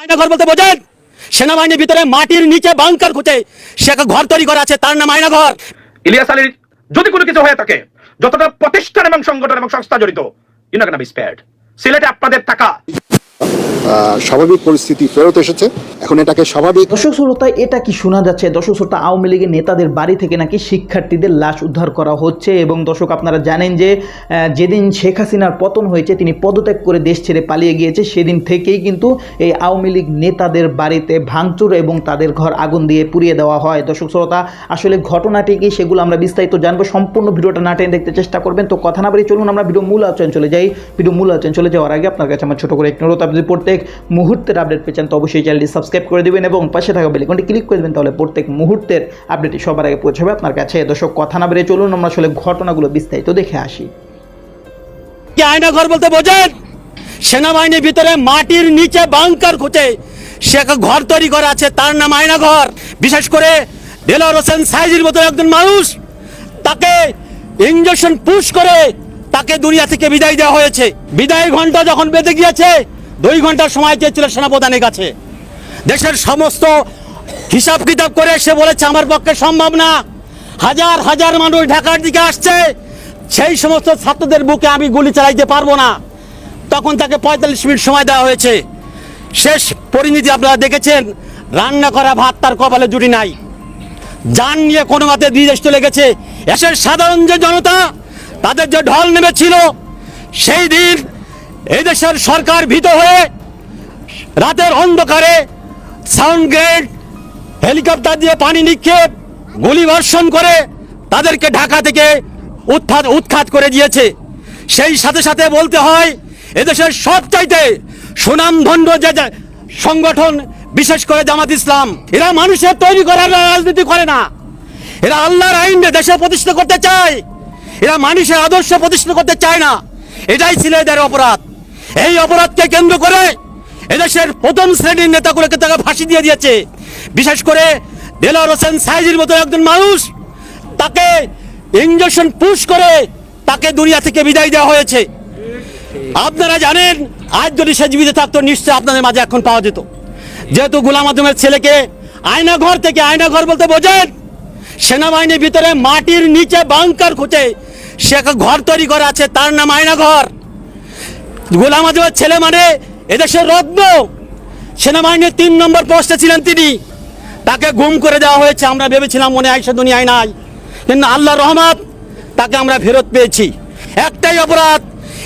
আয়নাঘর বলতে বোঝেন? সেনাবাহিনীর ভিতরে মাটির নিচে বাংকার খুঁজে সে ঘর তৈরি করা আছে, তার নাম আয়নাঘর। ইলিয়াস আলীর যদি কোনো কিছু হয়ে থাকে, যতটা প্রতিষ্ঠান এবং সংগঠন এবং সংস্থা জড়িত ইউ নট সিলেটে আপনাদের টাকা। স্বাভাবিক পরিস্থিতি ফেরত এসেছে। এখন এটাকে স্বাভাবিক দর্শক শ্রোতা, এটা কি শোনা যাচ্ছে? দর্শক শ্রোতা, আওয়ামী লীগের নেতাদের বাড়ি থেকে নাকি শিক্ষার্থীদের লাশ উদ্ধার করা হচ্ছে এবং দর্শক আপনারা জানেন যে যেদিন শেখ হাসিনার পতন হয়েছে, তিনি পদত্যাগ করে দেশ ছেড়ে পালিয়ে গিয়েছে, সেদিন থেকেই কিন্তু এই আওয়ামী লীগ নেতাদের বাড়িতে ভাঙচুর এবং তাদের ঘর আগুন দিয়ে পুড়িয়ে দেওয়া হয়। দর্শক শ্রোতা, আসলে ঘটনাটি কি সেগুলো আমরা বিস্তারিত জানব। সম্পূর্ণ ভিডিওটা না টেনে দেখতে চেষ্টা করবেন। তো কথা না বাড়ি চলুন, আমরা ভিডিও মূল আলোচনা চলে যাই। ভিডিও মূল আলোচনা চলে যাওয়ার আগে আপনার কাছে আমার ছোট করে একটি অনুরোধ। যদি প্রত্যেক মুহূর্তের আপডেট পেয়েছেন, তো অবশ্যই চ্যানেলটি সাবস্ক্রাইব করে দেবেন এবং পাশে থাকা বেলিকনটি ক্লিক করে দেবেন, তাহলে প্রত্যেক মুহূর্তের আপডেটটি সবার আগে পৌঁছাবে আপনার কাছে। দর্শক, কথা না বেড়ে চলুন, আমরা আসলে ঘটনাগুলো বিস্তারিত দেখে আসি। আয়নাঘর বলতে বোঝেন? সেনাবাহিনীর ভিতরে মাটির নিচে বাংকার খুঁজে সে একটা ঘর তৈরি করা আছে, তার নাম আয়নাঘর বিশেষ করে দেলোয়ার হোসেন সাইজির মতো একজন মানুষ, তাকে ইঞ্জেকশন পুশ করে তাকে দুনিয়া থেকে বিদায় দেওয়া হয়েছে। বিদায় ঘণ্টা যখন বেঁধে গিয়েছে দুই ঘণ্টার সময় চেয়েছিল সেনাপ্রধানের কাছে। দেশের সমস্ত হিসাব কিতাব করে সে বলেছে, আমার পক্ষে সম্ভব না। হাজার হাজার মানুষ ঢাকার দিকে আসছে। সেই সমস্ত ছাত্রদের বুকে আমি গুলি চালাইতে পারব না। তখন তাকে পঁয়তাল্লিশ মিনিট সময় দেওয়া হয়েছে। শেষ পরিণতি আপনারা দেখেছেন, রান্না করা ভাত তার কপালে জুটি নাই। যান নিয়ে কোনো মতে বিদেশ চলে গেছে। এসের সাধারণ যে জনতা, তাদের যে ঢল নেমেছিল, সেই দিন এই দেশের সরকার ভীত হয়ে রাতের অন্ধকারে সাউন্ড গ্রেড হেলিকপ্টার দিয়ে পানি নিক্ষেপ, গুলি বর্ষণ করে তাদেরকে ঢাকা থেকে উৎখাত উৎখাত করে দিয়েছে। সেই সাথে সাথে বলতে হয়, এদেশের সবচাইতে সুনামধন্য যে সংগঠন, বিশেষ করে জামাত ইসলাম, এরা মানুষের তৈরি করার রাজনীতি করে না। এরা আল্লাহর আইন দেশে প্রতিষ্ঠা করতে চায়। এরা মানুষের আদর্শ প্রতিষ্ঠা করতে চায় না। এটাই ছিল এদের অপরাধ। এই অপরাধকে কেন্দ্র করে এদেশের প্রথম শ্রেণির নেতাগুলোকে তাকে ফাঁসি দিয়ে দিয়েছে। বিশেষ করে দেলোয়ার হোসেন সাইজির মতো একজন মানুষ, তাকে ইঞ্জেকশন পুশ করে তাকে দুনিয়া থেকে বিদায় দেওয়া হয়েছে। আপনারা জানেন, আজ যদি সে জীবিত থাকতো নিশ্চয় আপনাদের মাঝে এখন পাওয়া যেত। যেহেতু গোলাম আদমের ছেলেকে আয়নাঘর থেকে আয়নাঘর বলতে বোঝেন, সেনাবাহিনীর ভিতরে মাটির নিচে বাংকার খুঁজে সে ঘর তৈরি করা আছে, তার নাম আয়নাঘর। গোলাম আজমের ছেলে মানে এদেশের রত্ন। সেনাবাহিনীর তিন নম্বর পোস্টে ছিলেন তিনি। তাকে গুম করে দেওয়া হয়েছে, আমরা ভেবেছিলাম মনে হয় সে দুনিয়ায় নাই। কিন্তু আল্লাহ রহমত, তাকে আমরা ফেরত পেয়েছি। একটাই অপরাধ,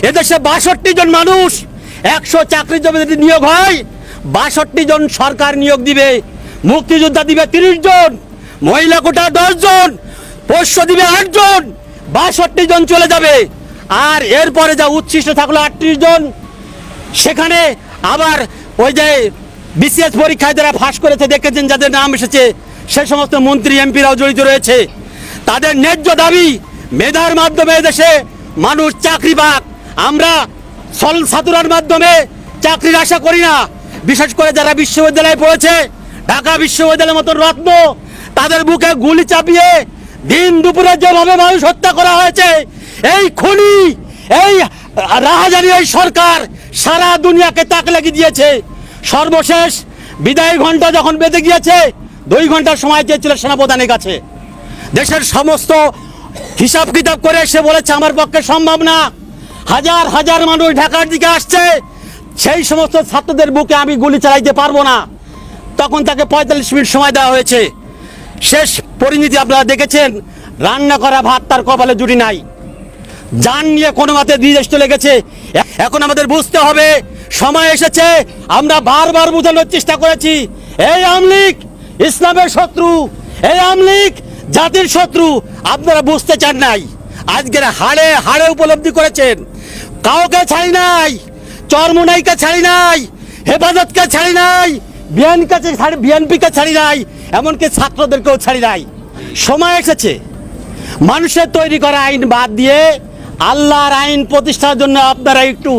এদেশে বাষট্টি জন মানুষ, একশো চাকরির জমি যদি নিয়োগ হয়, বাষট্টি জন সরকার নিয়োগ দিবে, মুক্তিযোদ্ধা দিবে তিরিশ জন, মহিলা কোটা দশ জন, পোষ্য দিবে আট জন, বাষট্টি জন চলে যাবে। আর এরপরে যা উচ্ছিষ্ট থাকল আটত্রিশ জন, সেখানে আবার ওই যে বিসিএস পরীক্ষায় যারা ফাঁস করেছে, দেখেছেন যাদের নাম এসেছে, সে সমস্ত মন্ত্রী, এমপিরাও জড়িত রয়েছে। তাদের ন্যায্য দাবি, মেধার মাধ্যমে দেশে মানুষ চাকরি পাক। আমরা সল সাতুরার মাধ্যমে চাকরির আশা করি না। বিশেষ করে যারা বিশ্ববিদ্যালয়ে পড়েছে, ঢাকা বিশ্ববিদ্যালয়ের মতো রত্ন, তাদের বুকে গুলি চাপিয়ে দিন দুপুরে যেভাবে মানুষ হত্যা করা হয়েছে এই খনি, এই রাহাজারি এই সরকার সারা দুনিয়াকে তাক লাগিয়ে দিয়েছে। সর্বশেষ বিদায় ঘণ্টা যখন বেঁধে গিয়েছে, দুই ঘণ্টার সময় চেয়েছিল সেনাপ্রধানের কাছে। দেশের সমস্ত হিসাব কিতাব করে সে বলেছে, আমার পক্ষে সম্ভব না। হাজার হাজার মানুষ ঢাকার দিকে আসছে। সেই সমস্ত ছাত্রদের বুকে আমি গুলি চালাইতে পারব না। তখন তাকে পঁয়তাল্লিশ মিনিট সময় দেওয়া হয়েছে। শেষ পরিণতি আপনারা দেখেছেন। রান্না করা ভাত তার কপালে জুটি নাই। যান নিয়ে কোনো মতে বিদেশ চলে গেছে। এখন আমাদের বুঝতে হবে, সময় এসেছে, আমরা বারবার বোঝানোর চেষ্টা করেছি, এই আমলিক ইসলামের শত্রু, এই আমলিক জাতির শত্রু, আপনারা বুঝতে চান নাই। আজকের হাড়ে হাড়ে উপলব্ধি করেছেন, কাউকে ছাড়ি নাই, চরমুনাইকে ছাড়ি নাই, হেফাজতকে ছাড়ি নাই বিএনকে ছাড়ি বিএনপিকে ছাড়ি নাই, এমনকি ছাত্রদেরকেও ছাড়ি নাই। সময় এসেছে, মানুষের তৈরি করা আইন বাদ দিয়ে আল্লাহর আইন প্রতিষ্ঠার জন্য আপনারা একটু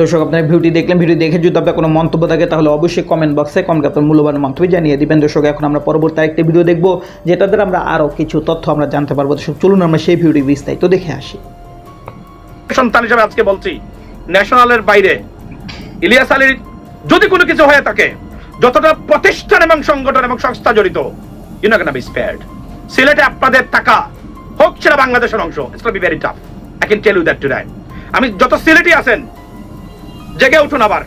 দর্শক আপনার ভিডিওটি দেখলেন ভিডিও দেখে যদি আপনার কোনো মন্তব্য থাকে তাহলে অবশ্যই কমেন্ট বক্সে কমেন্ট আপনার মূল্যবান মন্তব্য জানিয়ে দিবেন। দর্শক এখন আমরা পরবর্তী আরেকটি ভিডিও দেখব যেটা দ্বারা আমরা আরও কিছু তথ্য আমরা জানতে পারব। দর্শক চলুন আমরা সেই ভিডিওটি বিস্তারিত দেখে আসি। সন্তান হিসেবে আজকে বলছি ন্যাশনালের বাইরে ইলিয়াস আলীর যদি কোনো কিছু হয়ে থাকে যতটা প্রতিষ্ঠান এবং সংগঠন এবং সংস্থা জড়িত ইউ নট বি স্পেয়ার্ড সিলেটে আপনাদের টাকা হোক সেটা বাংলাদেশের অংশ very tough I can tell you that today আমি যত সিলেটি আছেন, জেগে উঠুন আবার।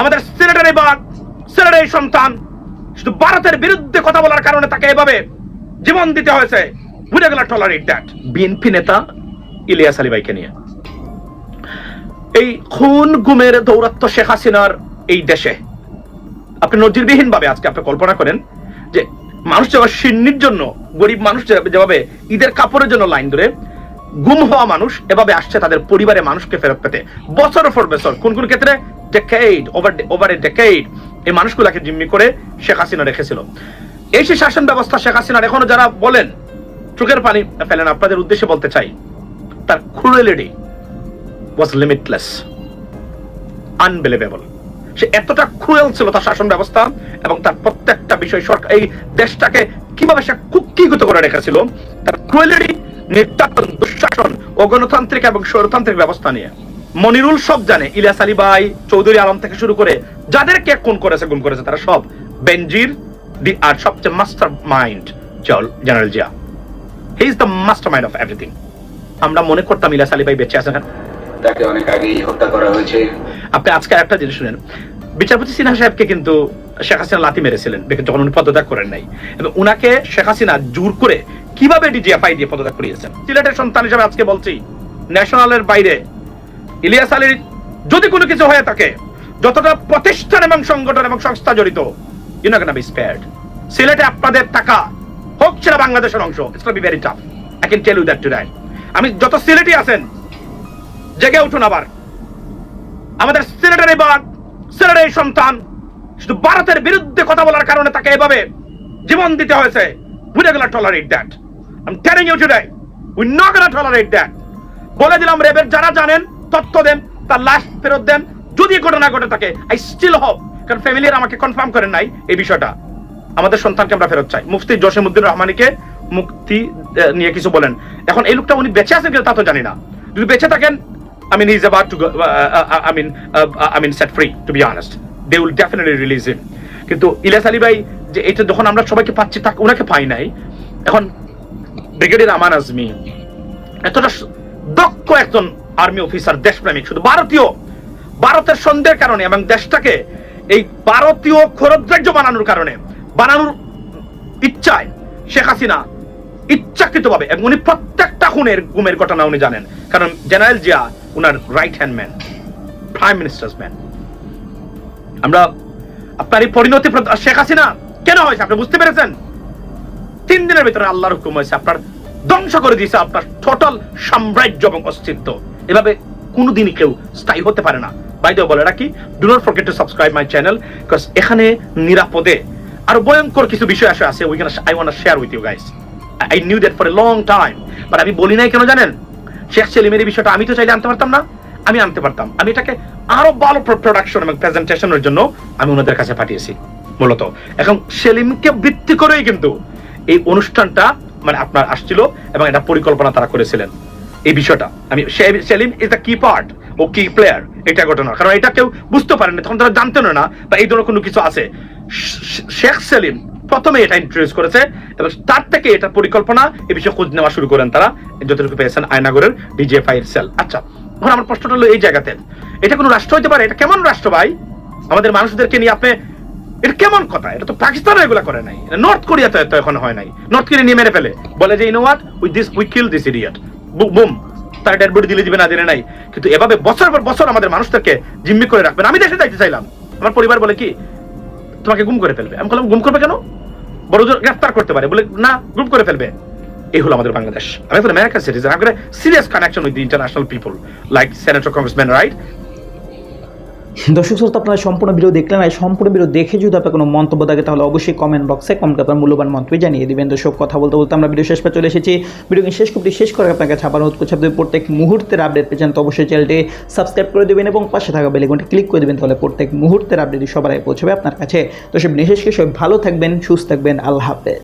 আমাদের সিলেটের এই বাঘ সিলেটের এই সন্তান, শুধু ভারতের বিরুদ্ধে কথা বলার কারণে তাকে এভাবে জীবন দিতে হয়েছে। উইড গেলা টলারেট দ্যাট বিএনপি নেতা ইলিয়াস আলী ভাইকে নিয়ে। এই খুন গুমের দৌরাত্ম শেখ হাসিনার এই দেশে, আপনি নজিরবিহীন ভাবে আজকে আপনি কল্পনা করেন যে মানুষ যেভাবে সিন্নির জন্য, গরিব মানুষ যেভাবে ঈদের কাপড়ের জন্য লাইন ধরে গুম হওয়া মানুষ, এভাবে আসছে তাদের পরিবারের মানুষকে ফেরত পেতে। বছর পর বছর, কোন কোন ক্ষেত্রে? ডেকেইড ওভার ওভার এ ডেকেইড এই মানুষগুলাকে জিম্মি করে শেখ হাসিনা রেখেছিল। এই সেই শাসন ব্যবস্থা শেখ হাসিনার, এখনও যারা বলেন, চোখের পানি ফেলেন, আপনাদের উদ্দেশ্যে বলতে চাই, তার ক্রুয়েলিটি ওয়াজ লিমিটলেস আনবিলিভেবল সে এতটা ক্রুয়েল ছিল তার শাসন ব্যবস্থা এবং তার প্রত্যেকটা বিষয় সরকার, এই দেশটাকে কীভাবে সে কুক্ষিগত করে রেখেছিল, তার ক্রুয়েলিটি নির্যাতন, দুঃশাসন, অগণতান্ত্রিক এবং স্বৈরতান্ত্রিক ব্যবস্থা নিয়ে। মনিরুল সব জানে, ইলিয়াস আলী ভাই চৌধুরী আলম থেকে শুরু করে যাদেরকে খুন করেছে, গুম করেছে, তারা সব। বেনজির, দি আর সবচেয়ে master mind general Zia. He is the master mind of everything আমরা মনে করতাম ইলিয়াস আলী ভাই বেঁচে আছেন তাকে অনেক আগেই হত্যা করা হয়েছে। আপনি আজকে একটা জিনিস শুনেন। বিচারপতি সিনহা সাহেবকে কিন্তু শেখ হাসিনা লাথি মেরেছিলেন যখন উনি পদত্যাগ করেন নাই। এবং উনাকে শেখ হাসিনা জোর করে কীভাবে ডিজিএফআই দিয়ে পদত্যাগ করিয়েছেন? সিলেটের সন্তান হিসেবে আজকে বলছি, ন্যাশনালের বাইরে ইলিয়াস আলীর যদি কোনো কিছু হয়ে থাকে, যতটা প্রতিষ্ঠান এবং সংগঠন এবং সংস্থা জড়িত ইউ নট বি স্পেয়ার্ড সিলেটে আপনাদের টাকা হোক সেটা বাংলাদেশের অংশ it's be very tough I can tell you that today আমি যত সিলেটি আছেন জেগে উঠুন আবার। আমাদের সিলেটের এই বাঘ, সিলেটের সন্তান, শুধু ভারতের বিরুদ্ধে কথা বলার কারণে তাকে এভাবে জীবন দিতে হয়েছে। We gonna tolerate that I telling you today we not gonna tolerate that বলে দিলাম রেবের, যারা জানেন তথ্য দেন, তার লাশ ফেরত দেন। যদি ঘটনা ঘটে থাকে আই স্টিল হোপ কারণ ফ্যামিলির আমাকে কনফার্ম করেন নাই এই বিষয়টা। আমাদের সন্তানকে আমরা ফেরত চাই। মুফতি জসিমুদ্দিন রহমানিকে মুক্তি নিয়ে কিছু বলেন। এখন এই লোকটা উনি বেঁচে আছেন কিনা তা তো জানি না। যদি বেঁচে থাকেন I mean, he's about to go. Uh, uh, I mean, uh, I mean, set free. To be honest, they will definitely release him. কিন্তু ইলিয়াস আলী ভাই যে এটা যখন আমরা সবাইকে পাচ্ছি তাকে ওনাকে পাই নাই এখন ব্রিগেডিয়ার আমান আজমি এতটা দক্ষ একজন আর্মি অফিসার দেশপ্রেমিক শুধু ভারতীয় ভারতের সন্দেহের কারণে এবং দেশটাকে এই ভারতীয় খরদ্রাজ্য বানানোর কারণে বানানোর ইচ্ছায় শেখ হাসিনা ইচ্ছাকৃতভাবে এবং উনি প্রত্যেকটা খুনের গুমের ঘটনা উনি জানেন কারণ জেনারেল জিয়া উনার right hand man prime minister's man আমরা আপনার এই পরিণতি প্র- শেখ হাসিনা কেন হয়েছে, আপনি বুঝতে পেরেছেন? তিন দিনের ভিতরে আল্লাহর হুকুম হয়েছে, আপনার ধ্বংস করে দিয়েছে, আপনার টোটাল সাম্রাজ্য এবং অস্তিত্ব। এভাবে কোনোদিনই কেউ স্থায়ী হতে পারে না। বাইদে বলে রাখি do not forget to subscribe my channel because এখানে নিরাপদে আরও ভয়ঙ্কর কিছু বিষয় আসে আছে we I want share with you guys I knew that for a long time but আমি বলি নাই কেন জানেন? শেখ সেলিমের এই বিষয়টা আমি তো চাইলে আনতে পারতাম না, আমি আনতে পারতাম। আমি এটাকে আরও ভালো প্রোডাকশন এবং প্রেজেন্টেশনের জন্য আমি ওনাদের কাছে পাঠিয়েছি, মূলত। এখন সেলিমকে ভিত্তি করেই কিন্তু এই অনুষ্ঠানটা মানে আপনার আসছিল এবং এটা পরিকল্পনা তারা করেছিলেন। এই বিষয়টা, আমি Selim is the key part O key player এটা ঘটনা। কারণ এটা কেউ বুঝতে পারেন না তখন তারা জানতেন না বা এই ধরনের কোনো কিছু আছে। শেখ সেলিম প্রথমে এটা ইন্ট্রোডিউস করেছে, এবং তার থেকে এটা পরিকল্পনা এই বিষয়ে খোঁজ নেওয়া শুরু করেন তারা যতটুকু পেয়েছেন আয়নাগরের ডিজিএফআই এর সেল আচ্ছা এখন আমার প্রশ্নটা হলো এই জায়গাতে, এটা কোনো রাষ্ট্র হতে পারে? এটা কেমন রাষ্ট্র ভাই? আমাদের মানুষদেরকে নিয়ে আপনি, এটা কেমন কথা? এটা তো পাকিস্তান এগুলা করে নাই। নর্থ কোরিয়াতে তো এখন হয় নাই। নর্থ কোরিয়া নিয়ে মেরে ফেলে। বলে যে I know what with this we kill this idiot boom. তার ডেড বডি দিলে দিবে না, দিলে নাই। কিন্তু এভাবে বছর পর বছর আমাদের মানুষদেরকে জিম্মি করে রাখবেন। আমি দেশে যাইতে চাইলাম। আমার পরিবার বলে কি তোমাকে গুম করে ফেলবে। আমি বললাম, গুম করবে কেন? বড় জোর গ্রেফতার করতে পারে। বলে, না, গুম করে ফেলবে। এই হলো আমাদের বাংলাদেশ। আমি এখন আমেরিকান সিটিজেন আমি serious connection with international people like senator congressman right দর্শক শ্রোতা, আপনারা সম্পূর্ণ ভিডিও দেখলেন আর সম্পূর্ণ ভিডিও দেখে যদি আপনার কোনো মন্তব্য থাকে, তাহলে অবশ্যই কমেন্ট বক্সে কমেন্ট আপনার মূল্যবান মন্তব্য জানিয়ে দিবেন। দর্শক, কথা বলতে বলতে আমরা ভিডিও শেষ পর চলে এসেছি। ভিডিওকে শেষ করতে শেষ করে আপনাকে ছাপার অনুরোধ করছি, আপনি প্রত্যেক মুহূর্তের আপডেট পেয়েছেন তো অবশ্যই চ্যানেলটি সাবস্ক্রাইব করে দেবেন এবং পাশে থাকা বেলেগনটি ক্লিক করে দেবেন, তাহলে প্রত্যেক মুহূর্তের আপডেট সবার পৌঁছবে আপনার কাছে। তো সব বিশেষ করে সবাই ভালো থাকবেন, সুস্থ থাকবেন, আল্লাহ হাফেজ।